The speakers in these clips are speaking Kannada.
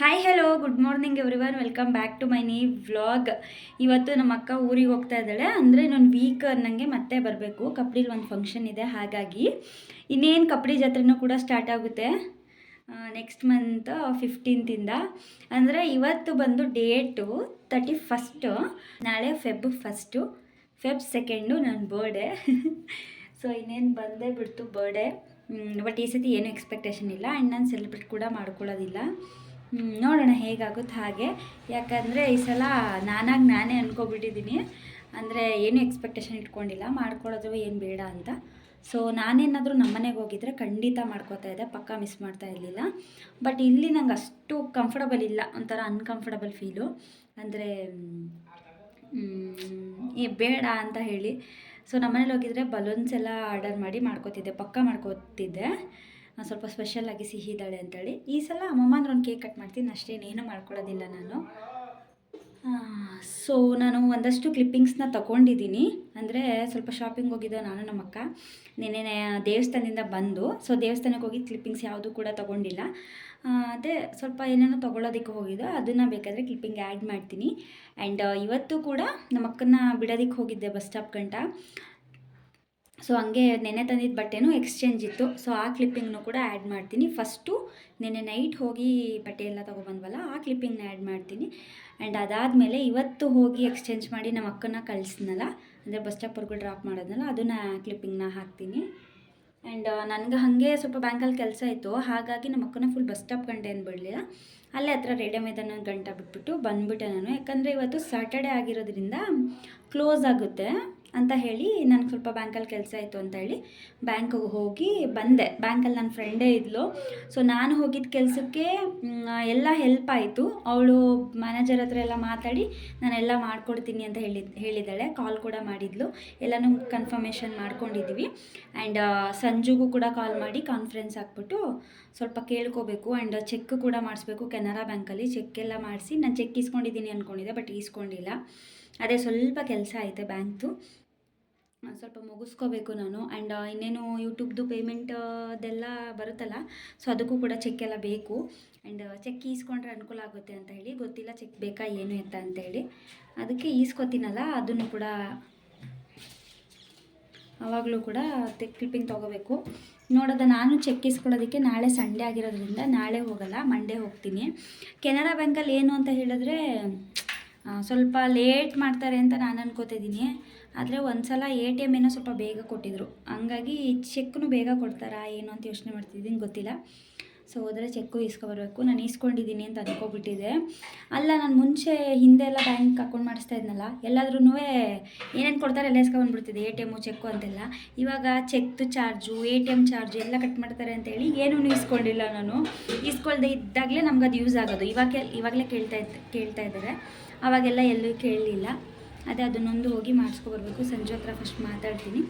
Hi hello good morning everyone welcome back to my ನೀ ವ್ಲಾಗ್ ಇವತ್ತು ನಮ್ಮ ಅಕ್ಕ ಊರಿಗೆ ಹೋಗ್ತಾ ಇದ್ದಾಳೆ. ಅಂದರೆ ಇನ್ನೊಂದು ವೀಕ್ ನನಗೆ ಮತ್ತೆ ಬರಬೇಕು. ಕಪ್ಡಿಲಿ ಒಂದು ಫಂಕ್ಷನ್ ಇದೆ, ಹಾಗಾಗಿ ಇನ್ನೇನು ಕಪ್ಡಿ ಜಾತ್ರೆನೂ ಕೂಡ ಸ್ಟಾರ್ಟ್ ಆಗುತ್ತೆ. ನೆಕ್ಸ್ಟ್ ಮಂತ್ ಫಿಫ್ಟೀನ್ತಿಂದ ಅಂದರೆ ಇವತ್ತು ಬಂದು ಡೇಟು ತರ್ಟಿ ಫಸ್ಟು ನಾಳೆ ಫೆಬ್ ಫಸ್ಟು ಫೆಬ್ ಸೆಕೆಂಡು ನನ್ನ ಬರ್ಡೇ ಸೊ ಇನ್ನೇನು ಬಂದೇ ಬಿಡ್ತು ಬರ್ಡೇ ಬಟ್ ಈ ಸತಿ ಏನೂ ಎಕ್ಸ್ಪೆಕ್ಟೇಷನ್ ಇಲ್ಲ. ಆ್ಯಂಡ್ ನಾನು ಸೆಲೆಬ್ರೇಟ್ ಕೂಡ ಮಾಡ್ಕೊಳ್ಳೋದಿಲ್ಲ. ನೋಡೋಣ ಹೇಗಾಗುತ್ತೆ ಹಾಗೆ. ಯಾಕಂದರೆ ಈ ಸಲ ನಾನಾಗಿ ನಾನೇ ಅಂದ್ಕೊಬಿಟ್ಟಿದ್ದೀನಿ ಅಂದರೆ ಏನು ಎಕ್ಸ್ಪೆಕ್ಟೇಷನ್ ಇಟ್ಕೊಂಡಿಲ್ಲ, ಮಾಡ್ಕೊಳ್ಳೋದು ಏನು ಬೇಡ ಅಂತ. ಸೊ ನಾನೇನಾದರೂ ನಮ್ಮನೆಗೆ ಹೋಗಿದ್ರೆ ಖಂಡಿತ ಮಾಡ್ಕೋತಾ ಇದ್ದೆ, ಪಕ್ಕ ಮಿಸ್ ಮಾಡ್ತಾ ಇರಲಿಲ್ಲ. ಬಟ್ ಇಲ್ಲಿ ನಂಗೆ ಅಷ್ಟು ಕಂಫರ್ಟಬಲ್ ಇಲ್ಲ, ಒಂಥರ ಅನ್ಕಂಫರ್ಟಬಲ್ ಫೀಲು ಅಂದರೆ ಏ, ಬೇಡ ಅಂತ ಹೇಳಿ. ಸೊ ನಮ್ಮನೇಲಿ ಹೋಗಿದ್ರೆ ಬಲೂನ್ಸ್ ಎಲ್ಲ ಆರ್ಡರ್ ಮಾಡಿ ಮಾಡ್ಕೋತಿದ್ದೆ, ಪಕ್ಕ ಮಾಡ್ಕೋತಿದ್ದೆ. ಆ, ಸ್ವಲ್ಪ ಸ್ಪೆಷಲಾಗಿ ಸಿಹಿ ಇದ್ದಾಳೆ ಅಂತೇಳಿ. ಈ ಸಲ ಅಮ್ಮಮ್ಮ ಅಂದ್ರೆ ಒಂದು ಕೇಕ್ ಕಟ್ ಮಾಡ್ತೀನಿ ಅಷ್ಟೇನೇನು ಮಾಡ್ಕೊಳ್ಳೋದಿಲ್ಲ ನಾನು. ಸೊ ನಾನು ಒಂದಷ್ಟು ಕ್ಲಿಪ್ಪಿಂಗ್ಸ್ನ ತಗೊಂಡಿದ್ದೀನಿ. ಅಂದರೆ ಸ್ವಲ್ಪ ಶಾಪಿಂಗ್ ಹೋಗಿದ್ದೆ ನಾನು ನಮ್ಮ ಅಕ್ಕ ನಿನ್ನೆ ದೇವಸ್ಥಾನದಿಂದ ಬಂದು ಸೊ ದೇವಸ್ಥಾನಕ್ಕೆ ಹೋಗಿ ಕ್ಲಿಪ್ಪಿಂಗ್ಸ್ ಯಾವುದೂ ಕೂಡ ತೊಗೊಂಡಿಲ್ಲ. ಅದೇ ಸ್ವಲ್ಪ ಏನೇನೋ ತೊಗೊಳೋದಕ್ಕೆ ಹೋಗಿದ್ದೆ ಅದನ್ನು ಬೇಕಾದರೆ ಕ್ಲಿಪ್ಪಿಂಗ್ ಆ್ಯಡ್ ಮಾಡ್ತೀನಿ. ಆ್ಯಂಡ್ ಇವತ್ತು ಕೂಡ ನಮ್ಮ ಅಕ್ಕನ ಬಿಡೋದಕ್ಕೆ ಹೋಗಿದ್ದೆ ಬಸ್ ಸ್ಟಾಪ್ ಗಂಟ. ಸೊ ಹಂಗೆ ನೆನೆ ತಂದಿದ್ದ ಬಟ್ಟೆನೂ ಎಕ್ಸ್ಚೇಂಜ್ ಇತ್ತು. ಸೊ ಆ ಕ್ಲಿಪ್ಪಿಂಗ್ನು ಕೂಡ ಆ್ಯಡ್ ಮಾಡ್ತೀನಿ. ಫಸ್ಟು ನೆನೆ ನೈಟ್ ಹೋಗಿ ಬಟ್ಟೆ ಎಲ್ಲ ತೊಗೊಬಂದ್ವಲ್ಲ, ಆ ಕ್ಲಿಪ್ಪಿಂಗ್ನ ಆ್ಯಡ್ ಮಾಡ್ತೀನಿ. ಆ್ಯಂಡ್ ಅದಾದಮೇಲೆ ಇವತ್ತು ಹೋಗಿ ಎಕ್ಸ್ಚೇಂಜ್ ಮಾಡಿ ನಮ್ಮ ಅಕ್ಕನ ಕಳಿಸ್ನಲ್ಲ ಅಂದರೆ ಬಸ್ ಸ್ಟಾಪ್ವರೆಗೂ ಡ್ರಾಪ್ ಮಾಡೋದಲ್ಲ ಅದನ್ನು ಕ್ಲಿಪ್ಪಿಂಗ್ನ ಹಾಕ್ತೀನಿ. ಆ್ಯಂಡ್ ನನಗೆ ಹಾಗೆ ಸ್ವಲ್ಪ ಬ್ಯಾಂಕಲ್ಲಿ ಕೆಲಸ ಇತ್ತು. ಹಾಗಾಗಿ ನಮ್ಮ ಅಕ್ಕನ ಫುಲ್ ಬಸ್ ಸ್ಟಾಪ್ ಗಂಟೆ ಏನು ಬಿಡಲಿಲ್ಲ. ಅಲ್ಲೇ ಹತ್ರ ರೇಡಿಯೋ ಮೈದಾನ ಗಂಟೆ ಬಿಟ್ಬಿಟ್ಟು ಬಂದ್ಬಿಟ್ಟೆ ನಾನು. ಯಾಕಂದರೆ ಇವತ್ತು ಸ್ಯಾಟರ್ಡೆ ಆಗಿರೋದ್ರಿಂದ ಕ್ಲೋಸ್ ಆಗುತ್ತೆ. ಅಂತ ಹೇಳಿ ನನಗೆ ಸ್ವಲ್ಪ ಬ್ಯಾಂಕಲ್ಲಿ ಕೆಲಸ ಇತ್ತು ಅಂತ ಹೇಳಿ ಬ್ಯಾಂಕಿಗೆ ಹೋಗಿ ಬಂದೆ. ಬ್ಯಾಂಕಲ್ಲಿ ನನ್ನ ಫ್ರೆಂಡೇ ಇದ್ಲು. ಸೊ ನಾನು ಹೋಗಿದ್ದ ಕೆಲಸಕ್ಕೆ ಎಲ್ಲ ಹೆಲ್ಪ್ ಆಯಿತು. ಅವಳು ಮ್ಯಾನೇಜರ್ ಹತ್ರ ಎಲ್ಲ ಮಾತಾಡಿ, ನಾನೆಲ್ಲ ಮಾಡ್ಕೊಡ್ತೀನಿ ಅಂತ ಹೇಳಿ ಹೇಳಿದ್ದಾಳೆ. ಕಾಲ್ ಕೂಡ ಮಾಡಿದ್ಲು. ಎಲ್ಲನೂ ಕನ್ಫರ್ಮೇಷನ್ ಮಾಡ್ಕೊಂಡಿದ್ದೀವಿ ಆ್ಯಂಡ್ ಸಂಜುಗೂ ಕೂಡ ಕಾಲ್ ಮಾಡಿ ಕಾನ್ಫರೆನ್ಸ್ ಹಾಕ್ಬಿಟ್ಟು ಸ್ವಲ್ಪ ಕೇಳ್ಕೋಬೇಕು. ಆ್ಯಂಡ್ ಚೆಕ್ ಕೂಡ ಮಾಡಿಸ್ಬೇಕು. ಕೆನರಾ ಬ್ಯಾಂಕಲ್ಲಿ ಚೆಕ್ ಎಲ್ಲ ಮಾಡಿಸಿ, ನಾನು ಚೆಕ್ ಇಸ್ಕೊಂಡಿದ್ದೀನಿ ಅಂದ್ಕೊಂಡಿದ್ದೆ ಬಟ್ ಈಸ್ಕೊಂಡಿಲ್ಲ. ಅದೇ ಸ್ವಲ್ಪ ಕೆಲಸ ಆಯಿತು ಬ್ಯಾಂಕ್ದು. ಸ್ವಲ್ಪ ಮುಗಿಸ್ಕೋಬೇಕು ನಾನು. ಆ್ಯಂಡ್ ಇನ್ನೇನು ಯೂಟ್ಯೂಬ್ದು ಪೇಮೆಂಟ್ ಅದೆಲ್ಲ ಬರುತ್ತಲ್ಲ ಸೊ ಅದಕ್ಕೂ ಕೂಡ ಚೆಕ್ ಎಲ್ಲ ಬೇಕು. ಆ್ಯಂಡ್ ಚೆಕ್ ಈಸ್ಕೊಂಡ್ರೆ ಅನುಕೂಲ ಆಗುತ್ತೆ ಅಂತ ಹೇಳಿ, ಗೊತ್ತಿಲ್ಲ ಚೆಕ್ ಬೇಕಾ ಏನು ಅಂತ ಹೇಳಿ. ಅದಕ್ಕೆ ಈಸ್ಕೊತೀನಲ್ಲ, ಅದನ್ನು ಕೂಡ ಆವಾಗಲೂ ಕೂಡ ಕ್ಲಿಪ್ಪಿಂಗ್ ತೊಗೋಬೇಕು. ನೋಡೋದ, ನಾನು ಚೆಕ್ ಇಸ್ಕೊಳ್ಳೋದಕ್ಕೆ ನಾಳೆ ಸಂಡೇ ಆಗಿರೋದ್ರಿಂದ ನಾಳೆ ಹೋಗಲ್ಲ ಮಂಡೇ ಹೋಗ್ತೀನಿ. ಕೆನರಾ ಬ್ಯಾಂಕಲ್ಲಿ ಏನು ಅಂತ ಹೇಳಿದ್ರೆ ಸ್ವಲ್ಪ ಲೇಟ್ ಮಾಡ್ತಾರೆ ಅಂತ ನಾನು ಅನ್ಕೋತಿದ್ದೀನಿ. ಆದರೆ ಒಂದು ಸಲ ಎ ಟಿ ಎಂ ಏನೋ ಸ್ವಲ್ಪ ಬೇಗ ಕೊಟ್ಟಿದ್ರು. ಹಂಗಾಗಿ ಚೆಕ್ನು ಬೇಗ ಕೊಡ್ತಾರಾ ಏನು ಅಂತ ಯೋಚನೆ ಮಾಡ್ತಿದ್ದೀನಿ, ಗೊತ್ತಿಲ್ಲ. ಸೊ ಹೋದರೆ ಚೆಕ್ಕು ಇಸ್ಕೊಬರ್ಬೇಕು ನಾನು ಇಸ್ಕೊಂಡಿದ್ದೀನಿ ಅಂತ ಅಂದ್ಕೊಬಿಟ್ಟಿದೆ ಅಲ್ಲ, ನಾನು ಮುಂಚೆ ಹಿಂದೆ ಎಲ್ಲ ಬ್ಯಾಂಕ್ ಅಕೌಂಟ್ ಮಾಡಿಸ್ತಾ ಇದ್ನಲ್ಲ ಎಲ್ಲಾದ್ರೂ ಏನೇನು ಕೊಡ್ತಾರೆ ಎಲ್ಲ ಇಸ್ಕೊಂಡ್ಬಿಡ್ತಿದ್ದೆ ಎ ಟಿ ಎಮ್ಮು ಚೆಕ್ಕು ಅಂತೆಲ್ಲ. ಇವಾಗ ಚೆಕ್ದು charge A T M charge ಎಲ್ಲ ಕಟ್ ಮಾಡ್ತಾರೆ ಅಂತೇಳಿ ಏನೂ ಇಸ್ಕೊಂಡಿಲ್ಲ ನಾನು. ಇಸ್ಕೊಳ್ದೆ ಇದ್ದಾಗಲೇ ನಮ್ಗೆ ಅದು ಯೂಸ್ ಆಗೋದು. ಇವಾಗ, ಇವಾಗಲೇ ಕೇಳ್ತಾ ಇದ್ದ ಕೇಳ್ತಾ ಇದ್ದಾರೆ. ಅವಾಗೆಲ್ಲ ಎಲ್ಲೂ ಕೇಳಲಿಲ್ಲ. ಅದೇ ಅದನ್ನೊಂದು ಹೋಗಿ ಮಾಡಿಸ್ಕೊಬರ್ಬೇಕು. ಸಂಜೆ ಹತ್ರ ಫಸ್ಟ್ ಮಾತಾಡ್ತೀನಿ.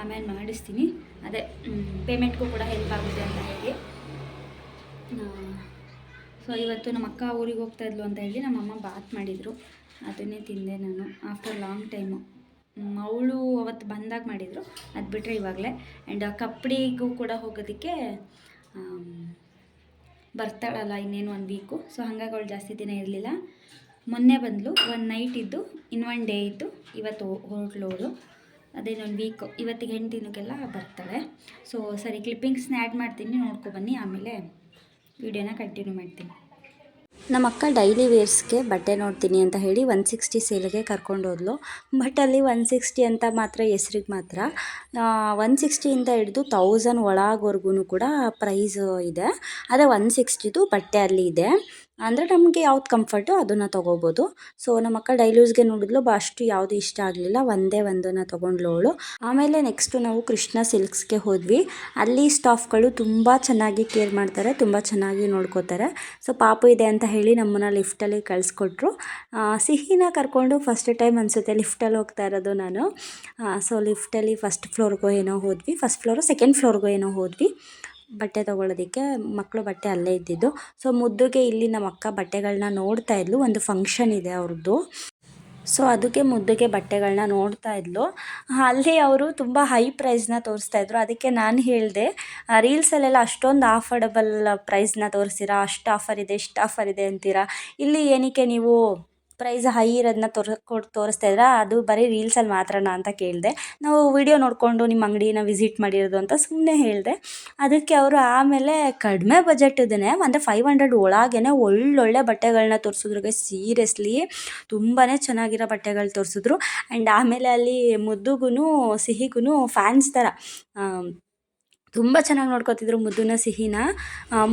ಆಮೇಲೆ ಮಾಡಿಸ್ತೀನಿ. ಅದೇ ಪೇಮೆಂಟ್ಗೂ ಕೂಡ ಹೆಲ್ಪ್ ಆಗುತ್ತೆ ಅಂತ ಹೇಳಿ. ಸೊ ಇವತ್ತು ನಮ್ಮ ಅಕ್ಕ ಊರಿಗೆ ಹೋಗ್ತಾ ಇದ್ಲು ಅಂತ ಹೇಳಿ ನಮ್ಮಮ್ಮ ಬಾತ್ ಮಾಡಿದರು. ಅದನ್ನೇ ತಿಂದೆ ನಾನು ಆಫ್ಟರ್ ಲಾಂಗ್ ಟೈಮು ಅವಳು ಅವತ್ತು ಬಂದಾಗ ಮಾಡಿದರು. ಅದು ಬಿಟ್ಟರೆ ಇವಾಗಲೇ. ಆ್ಯಂಡ್ ಕಪ್ಪಡಿಗೂ ಕೂಡ ಹೋಗೋದಕ್ಕೆ ಬರ್ತಾಳಲ್ಲ ಇನ್ನೇನು ಒಂದು ವೀಕು ಸೊ ಹಂಗಾಗಿ ಅವಳು ಜಾಸ್ತಿ ದಿನ ಇರಲಿಲ್ಲ. ಮೊನ್ನೆ ಬಂದಳು ಒಂದು ನೈಟ್ ಇದ್ದು ಒನ್ ಡೇ ಇದ್ದು, ಇವತ್ತು ಹೊರಟ್ಲು ಅವಳು ಅದೇನೊಂದು ವೀಕು ಇವತ್ತಿಗೆ ಹೆಣ್ಣು ದಿನಕ್ಕೆಲ್ಲ ಬರ್ತಾಳೆ ಸೊ ಸರಿ ಕ್ಲಿಪ್ಪಿಂಗ್ಸ್ನ ಆ್ಯಡ್ ಮಾಡ್ತೀನಿ, ನೋಡ್ಕೊ ಬನ್ನಿ. ಆಮೇಲೆ ವಿಡಿಯೋನ ಕಂಟಿನ್ಯೂ ಮಾಡ್ತೀನಿ. ನಮ್ಮ ಅಕ್ಕ ಡೈಲಿ ವೇರ್ಸ್ಗೆ ಬಟ್ಟೆ ನೋಡ್ತೀನಿ ಅಂತ ಹೇಳಿ ಒನ್ ಸಿಕ್ಸ್ಟಿ ಸೇಲ್ಗೆ ಕರ್ಕೊಂಡು ಹೋದ್ಲು. ಬಟ್ ಅಲ್ಲಿ ಒನ್ ಸಿಕ್ಸ್ಟಿ ಅಂತ ಮಾತ್ರ ಹೆಸ್ರಿಗೆ ಮಾತ್ರ ಒನ್ ಸಿಕ್ಸ್ಟಿಯಿಂದ ಹಿಡಿದು ತೌಸಂಡ್ ಒಳಗೋರ್ಗು ಕೂಡ ಪ್ರೈಸ್ ಇದೆ. ಅದೇ ಒನ್ ಸಿಕ್ಸ್ಟಿದು ಬಟ್ಟೆ ಅಲ್ಲಿ ಇದೆ. ಅಂದರೆ ನಮಗೆ ಯಾವ್ದು ಕಂಫರ್ಟು ಅದನ್ನು ತೊಗೋಬೋದು. ಸೊ ನಮ್ಮ ಅಕ್ಕ ಡೈಲಿ ಯೂಸ್ಗೆ ನೋಡಿದ್ಲು, ಬ, ಅಷ್ಟು ಯಾವುದು ಇಷ್ಟ ಆಗಲಿಲ್ಲ, ಒಂದೇ ಒಂದನ್ನು ತೊಗೊಂಡ್ಲೋಳು. ಆಮೇಲೆ ನೆಕ್ಸ್ಟು ನಾವು ಕೃಷ್ಣ ಸಿಲ್ಕ್ಸ್ಗೆ ಹೋದ್ವಿ. ಅಲ್ಲಿ ಸ್ಟಾಫ್ಗಳು ತುಂಬ ಚೆನ್ನಾಗಿ ಕೇರ್ ಮಾಡ್ತಾರೆ, ತುಂಬ ಚೆನ್ನಾಗಿ ನೋಡ್ಕೋತಾರೆ. ಸೊ ಪಾಪು ಇದೆ ಅಂತ ಹೇಳಿ ನಮ್ಮನ್ನು ಲಿಫ್ಟಲ್ಲಿ ಕಳಿಸ್ಕೊಟ್ರು. ಸಿಹಿನ ಕರ್ಕೊಂಡು ಫಸ್ಟ್ ಟೈಮ್ ಅನಿಸುತ್ತೆ ಲಿಫ್ಟಲ್ಲಿ ಹೋಗ್ತಾ ಇರೋದು ನಾನು. ಸೊ ಲಿಫ್ಟಲ್ಲಿ ಫಸ್ಟ್ ಫ್ಲೋರ್ಗೋ ಏನೋ ಹೋದ್ವಿ ಫಸ್ಟ್ ಫ್ಲೋರು ಸೆಕೆಂಡ್ ಫ್ಲೋರ್ಗೋ ಏನೋ ಹೋದ್ವಿ. ಬಟ್ಟೆ ತೊಗೊಳೋದಕ್ಕೆ ಮಕ್ಕಳು ಬಟ್ಟೆ ಅಲ್ಲೇ ಇದ್ದಿದ್ದು. ಸೊ ಮುದ್ದುಗೆ ಇಲ್ಲಿ ನಮ್ಮ ಅಕ್ಕ ಬಟ್ಟೆಗಳನ್ನ ನೋಡ್ತಾ ಇದ್ಲು. ಒಂದು ಫಂಕ್ಷನ್ ಇದೆ ಅವ್ರದ್ದು ಸೊ ಅದಕ್ಕೆ ಮುದ್ದುಗೆ ಬಟ್ಟೆಗಳನ್ನ ನೋಡ್ತಾ ಇದ್ಲು. ಅಲ್ಲಿ ಅವರು ತುಂಬ ಹೈ ಪ್ರೈಸ್ನ ತೋರಿಸ್ತಾ ಇದ್ರು. ಅದಕ್ಕೆ ನಾನು ಹೇಳಿದೆ ರೀಲ್ಸಲ್ಲೆಲ್ಲ ಅಷ್ಟೊಂದು ಆಫರ್ಡಬಲ್ ಪ್ರೈಸ್ನ ತೋರಿಸ್ತೀರಾ ಅಷ್ಟು ಆಫರ್ ಇದೆ, ಇಷ್ಟು ಆಫರ್ ಇದೆ ಅಂತೀರಾ? ಇಲ್ಲಿ ಏನಕ್ಕೆ ನೀವು ಪ್ರೈಸ್ ಹೈ ಇರೋದನ್ನ ತೋರ್ ಕೊಟ್ಟು ತೋರಿಸ್ತಾ ಇದ್ರಾ? ಅದು ಬರೀ ರೀಲ್ಸಲ್ಲಿ ಮಾತ್ರನಾ ಅಂತ ಕೇಳಿದೆ. ನಾವು ವಿಡಿಯೋ ನೋಡಿಕೊಂಡು ನಿಮ್ಮ ಅಂಗಡಿನ ವಿಸಿಟ್ ಮಾಡಿರೋದು ಅಂತ ಸುಮ್ಮನೆ ಹೇಳಿದೆ. ಅದಕ್ಕೆ ಅವರು ಆಮೇಲೆ ಕಡಿಮೆ ಬಜೆಟ್ದೇ ಅಂದರೆ ಫೈವ್ ಹಂಡ್ರೆಡ್ ಒಳಗೇ ಒಳ್ಳೊಳ್ಳೆ ಬಟ್ಟೆಗಳನ್ನ ತೋರಿಸಿದ್ರು ಸೀರಿಯಸ್ಲಿ ತುಂಬಾ ಚೆನ್ನಾಗಿರೋ ಬಟ್ಟೆಗಳು ತೋರಿಸಿದ್ರು. ಆ್ಯಂಡ್ ಆಮೇಲೆ ಅಲ್ಲಿ ಮುದ್ದುಗೂ ಸಿಹಿಗೂ ಫ್ಯಾನ್ಸ್ ಥರ ತುಂಬ ಚೆನ್ನಾಗಿ ನೋಡ್ಕೊತಿದ್ರು ಮುದ್ದುನ ಸಿಹಿನ.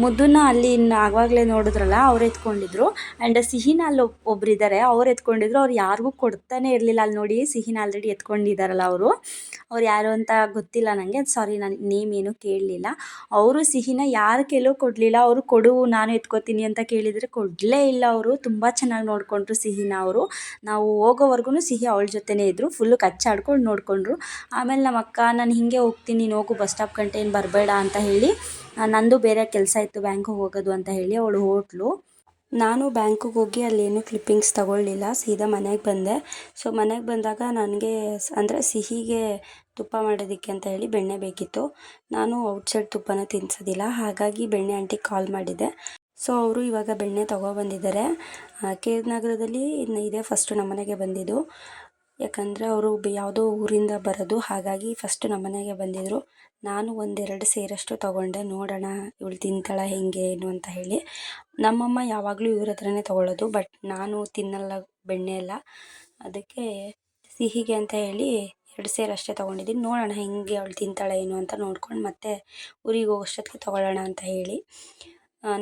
ಮುದ್ದುನ ಅಲ್ಲಿ ಆವಾಗಲೇ ನೋಡಿದ್ರಲ್ಲ, ಅವ್ರು ಎತ್ಕೊಂಡಿದ್ರು. ಆ್ಯಂಡ್ ಸಿಹಿನ ಅಲ್ಲಿ ಒಬ್ ಒಬ್ರು ಇದ್ದಾರೆ ಅವ್ರು ಎತ್ಕೊಂಡಿದ್ರು. ಅವ್ರು ಯಾರಿಗೂ ಕೊಡ್ತಾನೆ ಇರಲಿಲ್ಲ. ಅಲ್ಲಿ ನೋಡಿ ಸಿಹಿನ ಆಲ್ರೆಡಿ ಎತ್ಕೊಂಡಿದ್ದಾರಲ್ಲ ಅವರು. ಅವ್ರು ಯಾರು ಅಂತ ಗೊತ್ತಿಲ್ಲ ನನಗೆ ಸಾರಿ ನಾನು ನೇಮ್ ಏನು ಕೇಳಲಿಲ್ಲ. ಅವರು ಸಿಹಿನ ಯಾರು ಕೆಲವು ಕೊಡಲಿಲ್ಲ. ಅವರು ಕೊಡು, ನಾನು ಎತ್ಕೋತೀನಿ ಅಂತ ಕೇಳಿದರೆ ಕೊಡಲೇ ಇಲ್ಲ ಅವರು. ತುಂಬ ಚೆನ್ನಾಗಿ ನೋಡಿಕೊಂಡ್ರು ಸಿಹಿನ ಅವರು. ನಾವು ಹೋಗೋವರೆಗೂ ಸಿಹಿ ಅವಳ ಜೊತೆನೇ ಇದ್ದರು ಫುಲ್ಲು ಕಚ್ಚಾಡ್ಕೊಂಡು ನೋಡಿಕೊಂಡ್ರು. ಆಮೇಲೆ ನಮ್ಮ ಅಕ್ಕ, ನಾನು ಹೀಗೆ ಹೋಗ್ತೀನಿ, ನೀನು ಹೋಗು, ಬಸ್ ಸ್ಟಾಪ್ ಗಂಟೆ ಏನು ಬರಬೇಡ ಅಂತ ಹೇಳಿ ನಂದು ಬೇರೆ ಕೆಲಸ ಇತ್ತು ಬ್ಯಾಂಕಿಗೆ ಹೋಗೋದು ಅಂತ ಹೇಳಿ ಅವಳು ಹೋಟ್ಲು. ನಾನು ಬ್ಯಾಂಕಿಗೆ ಹೋಗಿ ಅಲ್ಲೇನು ಕ್ಲಿಪ್ಪಿಂಗ್ಸ್ ತಗೊಳ್ಳಿಲ್ಲ, ಸೀದಾ ಮನೆಗೆ ಬಂದೆ. ಸೊ ಮನೆಗೆ ಬಂದಾಗ ನನಗೆ ಅಂದರೆ ಸಿಹಿಗೆ ತುಪ್ಪ ಮಾಡೋದಕ್ಕೆ ಅಂತ ಹೇಳಿ ಬೆಣ್ಣೆ ಬೇಕಿತ್ತು. ನಾನು ಔಟ್ಸೈಡ್ ತುಪ್ಪನ ತಿನ್ಸೋದಿಲ್ಲ, ಹಾಗಾಗಿ ಬೆಣ್ಣೆ ಆಂಟಿಗೆ ಕಾಲ್ ಮಾಡಿದ್ದೆ ಸೊ ಅವರು ಇವಾಗ ಬೆಣ್ಣೆ ತೊಗೊಬಂದಿದ್ದಾರೆ. ಕೆ ನಗರದಲ್ಲಿ ಇದೇ ಫಸ್ಟು ನಮ್ಮನೆಗೆ ಬಂದಿದ್ದು. ಯಾಕಂದರೆ ಅವರು ಯಾವುದೋ ಊರಿಂದ ಬರೋದು. ಹಾಗಾಗಿ ಫಸ್ಟ್ ನಮ್ಮ ಮನೆಗೆ ಬಂದಿದ್ದರು ನಾನು ಒಂದೆರಡು ಸೇರಷ್ಟು ತೊಗೊಂಡೆ. ನೋಡೋಣ, ಇವಳು ತಿಂತಾಳೆ ಹೇಗೆ, ಏನು ಅಂತ ಹೇಳಿ. ನಮ್ಮಮ್ಮ ಯಾವಾಗಲೂ ಇವ್ರ ಹತ್ರನೇ ತೊಗೊಳ್ಳೋದು. ಬಟ್ ನಾನು ತಿನ್ನಲ್ಲ, ಬೆಣ್ಣೆ ಎಲ್ಲ. ಅದಕ್ಕೆ ಸಿಹಿಗೆ ಅಂತ ಹೇಳಿ ಎರಡು ಸೇರು ಅಷ್ಟೇ ತೊಗೊಂಡಿದ್ದೀನಿ. ನೋಡೋಣ ಹೆಂಗೆ ಅವಳು ತಿಂತಾಳೆ, ಏನು ಅಂತ ನೋಡ್ಕೊಂಡು ಮತ್ತೆ ಊರಿಗೆ ಹೋಗೋಷ್ಟೊತ್ತಿಗೆ ತೊಗೊಳ್ಳೋಣ ಅಂತ ಹೇಳಿ.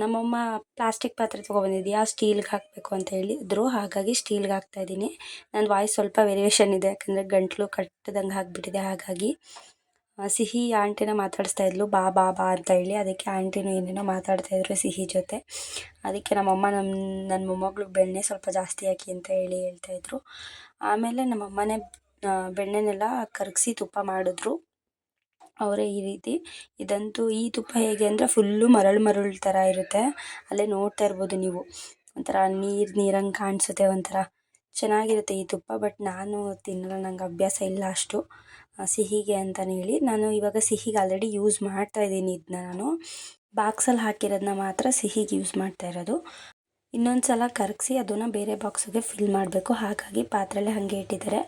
ನಮ್ಮಮ್ಮ ಪ್ಲಾಸ್ಟಿಕ್ ಪಾತ್ರೆ ತೊಗೊಬಂದಿದ್ಯಾ, ಸ್ಟೀಲ್ಗೆ ಹಾಕಬೇಕು ಅಂತ ಹೇಳಿದ್ರು. ಹಾಗಾಗಿ ಸ್ಟೀಲ್ಗೆ ಹಾಕ್ತಾಯಿದ್ದೀನಿ ನನ್ನ ವಾಯ್ಸ್ ಸ್ವಲ್ಪ ವೇರಿಯೇಷನ್ ಇದೆ, ಯಾಕಂದರೆ ಗಂಟಲು ಕಟ್ಟದಂಗೆ ಆಗಿಬಿಟ್ಟಿದೆ ಹಾಗಾಗಿ ಸಿಹಿ ಆಂಟಿನ ಮಾತಾಡಿಸ್ತಾ ಇದ್ಲು, ಬಾ ಬಾ ಬಾ ಅಂತ ಹೇಳಿ. ಅದಕ್ಕೆ ಆಂಟಿನೂ ಏನೇನೋ ಮಾತಾಡ್ತಾಯಿದ್ರು ಸಿಹಿ ಜೊತೆ. ಅದಕ್ಕೆ ನಮ್ಮಮ್ಮ ನಮ್ಮ ನನ್ನ ಮೊಮ್ಮಗಳು ಬೆಣ್ಣೆ ಸ್ವಲ್ಪ ಜಾಸ್ತಿ ಹಾಕಿ ಅಂತ ಹೇಳಿ ಹೇಳ್ತಾಯಿದ್ರು ಆಮೇಲೆ ನಮ್ಮಮ್ಮನೇ ಬೆಣ್ಣೆನೆಲ್ಲ ಕರಗಿಸಿ ತುಪ್ಪ ಮಾಡಿದ್ರು. ಅವರೇ ಈ ರೀತಿ. ಇದಂತೂ ಈ ತುಪ್ಪ ಹೇಗೆ ಅಂದರೆ ಫುಲ್ಲು ಮರಳು ಮರಳು ಥರ ಇರುತ್ತೆ. ಅಲ್ಲೇ ನೋಡ್ತಾ ಇರ್ಬೋದು ನೀವು. ಒಂಥರ ನೀರು ನೀರಂಗೆ ಕಾಣಿಸುತ್ತೆ ಒಂಥರ. ಚೆನ್ನಾಗಿರುತ್ತೆ ಈ ತುಪ್ಪ, ಬಟ್ ನಾನು ತಿನ್ನಲ್ಲ ನಂಗೆ ಅಭ್ಯಾಸ ಇಲ್ಲ ಅಷ್ಟು. ಸಿಹಿಗೆ ಅಂತಲೇ ಹೇಳಿ. ನಾನು ಇವಾಗ ಸಿಹಿಗೆ ಆಲ್ರೆಡಿ ಯೂಸ್ ಮಾಡ್ತಾ ಇದ್ದೀನಿ ಇದನ್ನ ನಾನು. ಬಾಕ್ಸಲ್ಲಿ ಹಾಕಿರೋದನ್ನ ಮಾತ್ರ ಸಿಹಿಗೆ ಯೂಸ್ ಮಾಡ್ತಾ ಇರೋದು. ಇನ್ನೊಂದು ಸಲ ಕರಗಿಸಿ ಅದನ್ನು ಬೇರೆ ಬಾಕ್ಸಿಗೆ ಫಿಲ್ ಮಾಡಬೇಕು. ಹಾಗಾಗಿ ಪಾತ್ರೆಲ್ಲೇ ಹಾಗೆ ಇಟ್ಟಿದ್ದಾರೆ.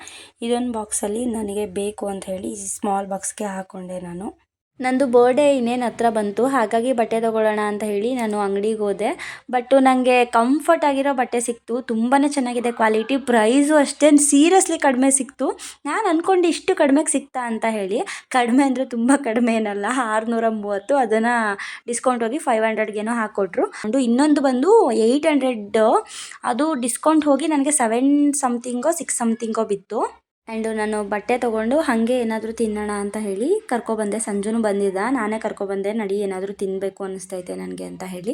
ಇದೊಂದು ಬಾಕ್ಸಲ್ಲಿ ನನಗೆ ಬೇಕು ಅಂತ ಹೇಳಿ ಸ್ಮಾಲ್ ಬಾಕ್ಸ್ಗೆ ಹಾಕ್ಕೊಂಡೆ ನಾನು. ನಂದು ಬರ್ಡೇ ಇನ್ನೇನು ಹತ್ರ ಬಂತು, ಹಾಗಾಗಿ ಬಟ್ಟೆ ತೊಗೊಳ್ಳೋಣ ಅಂತ ಹೇಳಿ ನಾನು ಅಂಗಡಿಗೆ ಹೋದೆ. ಬಟ್ಟು ನನಗೆ ಕಂಫರ್ಟ್ ಆಗಿರೋ ಬಟ್ಟೆ ಸಿಕ್ತು ತುಂಬಾ ಚೆನ್ನಾಗಿದೆ ಕ್ವಾಲಿಟಿ ಪ್ರೈಸು ಅಷ್ಟೇ ಸೀರಿಯಸ್ಲಿ ಕಡಿಮೆ ಸಿಕ್ತು. ನಾನು ಅಂದ್ಕೊಂಡು ಇಷ್ಟು ಕಡಿಮೆಗೆ ಸಿಕ್ತಾ ಅಂತ ಹೇಳಿ. ಕಡಿಮೆ ಅಂದರೆ ತುಂಬ ಕಡಿಮೆ ಏನಲ್ಲ ಆರುನೂರ ಮೂವತ್ತು ಅದನ್ನು ಡಿಸ್ಕೌಂಟ್ ಹೋಗಿ ಫೈವ್ ಹಂಡ್ರೆಡ್ಗೇನೋ ಹಾಕ್ಕೊಟ್ರು ಒಂದು ಇನ್ನೊಂದು ಬಂದು ಏಯ್ಟ್ ಹಂಡ್ರೆಡ್ ಅದು ಡಿಸ್ಕೌಂಟ್ ಹೋಗಿ ನನಗೆ ಸೆವೆನ್ ಸಮ್ಥಿಂಗೋ ಸಿಕ್ಸ್ ಸಮಥಿಂಗೋ ಬಿತ್ತು. ಆ್ಯಂಡು ನಾನು ಬಟ್ಟೆ ತೊಗೊಂಡು ಹಾಗೆ ಏನಾದರೂ ತಿನ್ನೋಣ ಅಂತ ಹೇಳಿ ಕರ್ಕೊಬಂದೆ. ಸಂಜುನು ಬಂದಿದ್ದ. ನಾನೇ ಕರ್ಕೊಬಂದೆ. ನಡಿ ಏನಾದರೂ ತಿನ್ನಬೇಕು ಅನ್ನಿಸ್ತೈತೆ ನನಗೆ ಅಂತ ಹೇಳಿ.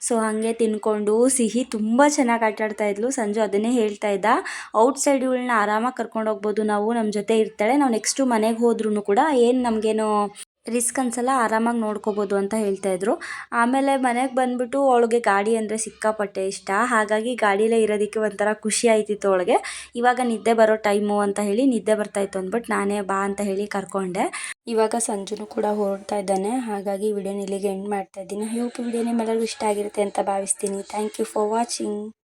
ಸೊ ಹಾಗೆ ತಿನ್ಕೊಂಡು ಸಿಹಿ ತುಂಬ ಚೆನ್ನಾಗಿ ಆಟಾಡ್ತಾ ಇದ್ಲು. ಸಂಜು ಅದನ್ನೇ ಹೇಳ್ತಾ ಇದ್ದ. ಔಟ್ಸೈಡ್ ಇವಳನ್ನ ಆರಾಮಾಗಿ ಕರ್ಕೊಂಡು ಹೋಗ್ಬೋದು. ನಾವು ನಮ್ಮ ಜೊತೆ ಇರ್ತಾಳೆ. ನಾವು ನೆಕ್ಸ್ಟು ಮನೆಗೆ ಹೋದ್ರೂ ಕೂಡ ಏನು ನಮಗೇನು ರಿಸ್ಕ್ ಅನ್ಸಲ್ಲ, ಆರಾಮಾಗಿ ನೋಡ್ಕೋಬೋದು ಅಂತ ಹೇಳ್ತಾ ಇದ್ರು. ಆಮೇಲೆ ಮನೆಗೆ ಬಂದ್ಬಿಟ್ಟು ಅವಳಿಗೆ ಗಾಡಿ ಅಂದರೆ ಸಿಕ್ಕಾಪಟ್ಟೆ ಇಷ್ಟ. ಹಾಗಾಗಿ ಗಾಡಿಲೇ ಇರೋದಕ್ಕೆ ಒಂಥರ ಖುಷಿ ಆಯ್ತಿತ್ತು ಅವಳಿಗೆ. ಇವಾಗ ನಿದ್ದೆ ಬರೋ ಟೈಮು ಅಂತ ಹೇಳಿ ನಿದ್ದೆ ಬರ್ತಾಯಿತ್ತು ಅಂದ್ಬಿಟ್ಟು ನಾನೇ ಬಾ ಅಂತ ಹೇಳಿ ಕರ್ಕೊಂಡೆ. ಇವಾಗ ಸಂಜುನು ಕೂಡ ಹೊರಡ್ತಾ ಇದ್ದಾನೆ. ಹಾಗಾಗಿ ವಿಡಿಯೋನ ಇಲ್ಲಿಗೆ ಎಂಡ್ ಮಾಡ್ತಾ ಇದ್ದೀನಿ. ಹೋಪ್ ವಿಡಿಯೋ ನಿಮ್ಮೆಲ್ಲರಿಗೂ ಇಷ್ಟ ಆಗಿರುತ್ತೆ ಅಂತ ಭಾವಿಸ್ತೀನಿ. Thank you for watching